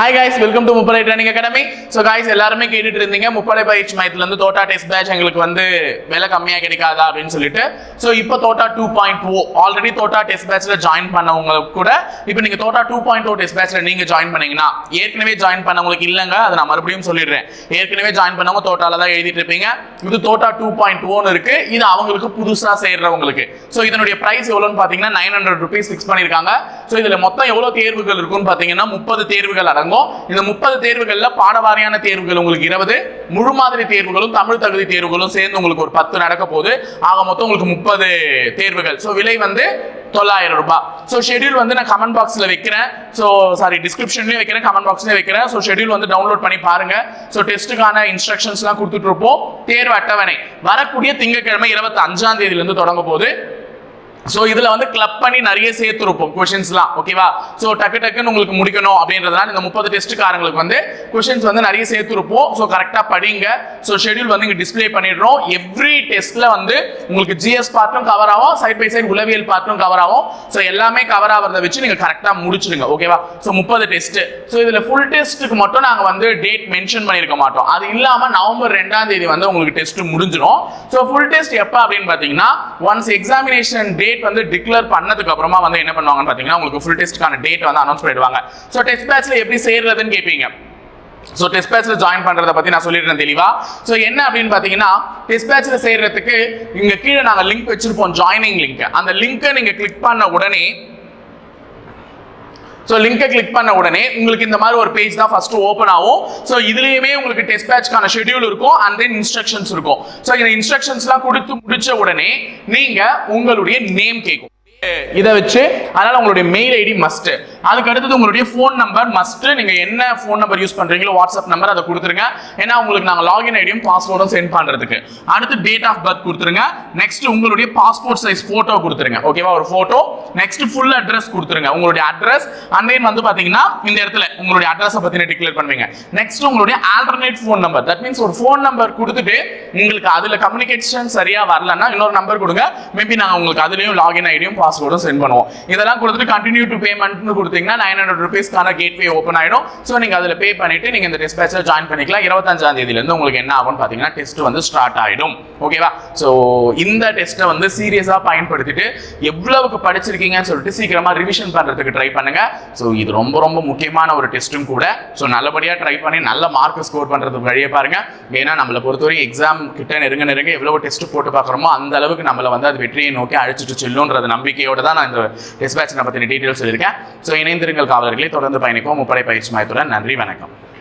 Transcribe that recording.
Hi guys welcome to Muppadai training academy so guys எல்லாருமே கேட்டுட்டு இருந்தீங்க. முப்படை பயிற்சி மையத்துலேருந்து தோட்டா டெஸ்ட் பேட்ச் எங்களுக்கு வந்து விலை கம்மியாக கிடைக்காதா அப்படின்னு சொல்லிட்டு. ஸோ இப்போ Thotta two point O already Thotta test பேட்ச்சில் join பண்ணவங்களுக்கு கூட இப்போ நீங்கள் Thotta two point O test பேட்ச்சில் நீங்கள் ஜாயின் பண்ணீங்கன்னா ஏற்கனவே ஜாயின் பண்ணவங்களுக்கு இல்லைங்க அதை நான் மறுபடியும் சொல்லிடுறேன். ஏற்கனவே ஜாயின் பண்ணவங்க தோட்டாவில் தான் எழுதிட்டு இருப்பீங்க. இது தோட்டா டூ பாயிண்ட் ஓன்னு இருக்கு. இது அவங்களுக்கு புதுசாக சேர்றவங்களுக்கு. ஸோ இதனுடைய ப்ரைஸ் எவ்வளோன்னு பார்த்தீங்கன்னா நைன் ஹண்ட்ரட் ருபீஸ் ஃபிக்ஸ் பண்ணியிருக்காங்க. ஸோ இதில் மொத்தம் எவ்வளோ தேர்வுகள் இருக்குன்னு பார்த்தீங்கன்னா முப்பது தேர்வுகள் அடங்கும். இந்த முப்பது தேர்வுகள்ல பாடவாரியான தேர்வுகள் உங்களுக்கு இருபது. முழு மாதிரி தேர்வுகளும் தமிழ் தகுதி தேர்வுகளும் சேர்ந்து உங்களுக்கு ஒரு பத்து நடக்க போகுது. ஆக மொத்தம் உங்களுக்கு முப்பது தேர்வுகள். ஸோ விலை வந்து தொள்ளாயிரம் ரூபாய். ஸோ ஷெட்யூல் வந்து நான் கமெண்ட் பாக்ஸில் வைக்கிறேன். ஸோ சாரி டிஸ்கிரிப்ஷன்லேயும் வைக்கிறேன் கமெண்ட் பாக்ஸ்லேயும் வைக்கிறேன். ஸோ ஷெட்யூல் வந்து டவுன்லோட் பண்ணி பாருங்க. ஸோ டெஸ்ட்டுக்கான இன்ஸ்ட்ரக்ஷன்ஸ்லாம் கொடுத்துட்டு இருப்போம். தேர்வு அட்டவணை. வரக்கூடிய திங்கட்கிழமை இருபத்தி அஞ்சாம் தொடங்க போகுது. ஸோ இதில் வந்து கிளப் பண்ணி நிறைய சேர்த்துருப்போம் கொஷின்ஸ்லாம் ஓகேவா ஸோ டக்கு டக்குன்னு உங்களுக்கு முடிக்கணும் அப்படின்றதுனால இந்த முப்பது டெஸ்ட்டுக்காரங்களுக்கு வந்து கொஷின்ஸ் வந்து நிறைய சேர்த்துருப்போம். ஸோ கரெக்டாக படிங்க. ஸோ ஷெடியூல் வந்து இங்கே டிஸ்ப்ளே பண்ணிடுறோம். எவ்ரி டெஸ்ட்டில் வந்து உங்களுக்கு ஜிஎஸ் பார்ட்டும் கவர் ஆகும். சைட் பை சைட் உளவியல் பார்ட்டும் கவர் ஆகும். ஸோ எல்லாமே கவர் ஆகிறத வச்சு நீங்கள் கரெக்டாக முடிச்சிடுங்க ஓகேவா ஸோ முப்பது டெஸ்ட்டு ஸோ இதில் ஃபுல் டெஸ்ட்டுக்கு மட்டும் நாங்கள் வந்து டேட் மென்ஷன் பண்ணியிருக்க மாட்டோம். அது இல்லாமல் நவம்பர் ரெண்டாம் தேதி வந்து உங்களுக்கு டெஸ்ட் முடிஞ்சிடும். ஸோ ஃபுல் டெஸ்ட் எப்போ அப்படின்னு பார்த்தீங்கன்னா ஒன்ஸ் எக்ஸாமினேஷன் டேட் வந்து டிக்ளேர் பண்ணதுக்கு அப்புறமா வந்து என்ன பண்ணுவாங்கன்னு பார்த்தீங்கன்னா உங்களுக்கு ஃபுல் டெஸ்ட்க்கான டேட் வந்து அனௌன்ஸ் பண்ணிடுவாங்க. ஸோ டெஸ்ட் பேட்ச்சில் எப்படி சேர்றதுன்னு கேட்பீங்க ஸோ டெஸ்ட் பேட்ச்ல ஜாயின் பண்றத பத்தி நான் சொல்லிடுறேன் தெளிவா. ஸோ என்ன அப்படின்னு பார்த்தீங்கன்னா டெஸ்ட் பேட்ச்ல சேர்றதுக்கு இங்க கீழே நாங்கள் லிங்க் வச்சிருப்போம் ஜாயினிங் லிங்க் அந்த லிங்கை நீங்கள் கிளிக் பண்ண உடனே ஸோ லிங்கை கிளிக் பண்ண உடனே உங்களுக்கு இந்த மாதிரி ஒரு பேஜ் தான் ஃபர்ஸ்ட் ஓப்பன் ஆகும். ஸோ இதுலேயுமே உங்களுக்கு டெஸ்ட் பேட்ச்க்கான ஷெட்யூல் இருக்கும் அண்ட் தென் இன்ஸ்ட்ரக்ஷன்ஸ் இருக்கும். ஸோ இந்த இன்ஸ்ட்ரக்ஷன்ஸ்லாம் கொடுத்து முடிச்ச உடனே நீங்கள் உங்களுடைய நேம் கேட்கும். இதை வச்சு அதனால உங்களுடைய மெயில் ஐடி மஸ்ட் அதுக்கு அடுத்தது உங்களுடைய ஃபோன் நம்பர் மஸ்ட் நீங்க என்ன ஃபோன் நம்பர் யூஸ் பண்றீங்களோ வாட்ஸ்அப் நம்பர் அதை கொடுத்துருங்க. ஏன்னா உங்களுக்கு நாங்கள் லாகின் ஐடியும் பாஸ்வேர்டும் சென்ட் பண்றதுக்கு. அடுத்து டேட் ஆஃப் பர்த் கொடுத்துருங்க. நெக்ஸ்ட் உங்களுடைய பாஸ்போர்ட் சைஸ் போட்டோ கொடுத்துருங்க. ஓகேவா ஒரு போட்டோ நெக்ஸ்ட் ஃபுல் அட்ரஸ் கொடுத்துருங்க. உங்களுடைய அட்ரஸ் அண்ட் வந்து பாத்தீங்கன்னா இந்த இடத்துல உங்களுடைய அட்ரஸை பத்தி டிக்ளேர் பண்ணுவீங்க. நெக்ஸ்ட் உங்களுடைய alternate phone number that means ஒரு ஃபோன் நம்பர் கொடுத்துட்டு உங்களுக்கு அதுல கம்யூனிகேஷன் சரியா வரலன்னா இன்னொரு நம்பர் கொடுங்க. மேபி நாங்கள் உங்களுக்கு அதுலயும் லாகின் ஐடியும் பாஸ்வேர்டும் சென்ட் பண்ணுவோம். இதெல்லாம் கொடுத்துட்டு கண்டினியூ டு பேமெண்ட்னு கொடுத்தீங்கன்னா நைன் ஹண்ட்ரட் ருபீஸ்க்கான கேட்வே ஓப்பன் ஆயிடும். ஸோ நீங்க அதில் பே பண்ணிட்டு நீங்க இந்த டெஸ்ட் ஜாயின் பண்ணிக்கலாம். இருபத்தஞ்சாம் தேதியிலேருந்து உங்களுக்கு என்ன ஆகும்னு பாத்தீங்கன்னா டெஸ்ட் வந்து ஸ்டார்ட் ஆயிடும். ஓகேவா ஸோ இந்த டெஸ்ட்டை வந்து சீரியஸா பயன்படுத்திட்டு எவ்வளவுக்கு படிச்சிருக்கீங்கன்னு சொல்லிட்டு சீக்கிரமா ரிவிஷன் பண்றதுக்கு ட்ரை பண்ணுங்க. ஸோ இது ரொம்ப ரொம்ப முக்கியமான ஒரு டெஸ்ட்டும் கூட. ஸோ நல்லபடியாக ட்ரை பண்ணி நல்ல மார்க் ஸ்கோர் பண்றதுக்கு வழியை பாருங்க. ஏன்னா நம்மளை பொறுத்தவரை எக்ஸாம் கிட்ட நெருங்க நெருங்க எவ்வளோ டெஸ்ட் போட்டு பார்க்குறோமோ அந்த அளவுக்கு நம்மளை வந்து அது வெற்றியை நோக்கி அழைச்சிட்டு செல்லுன்றது நம்பிக்கையோட தான் நான் இந்த டெஸ்ட் பேட்ச் பற்றின டீட்டெயில்ஸ் சொல்லியிருக்கேன். ஸோ இணைந்திருங்கள் காவலர்களை தொடர்ந்து பயணிப்போம். முப்படை பயிற்சி மையத்துடன் நன்றி வணக்கம்.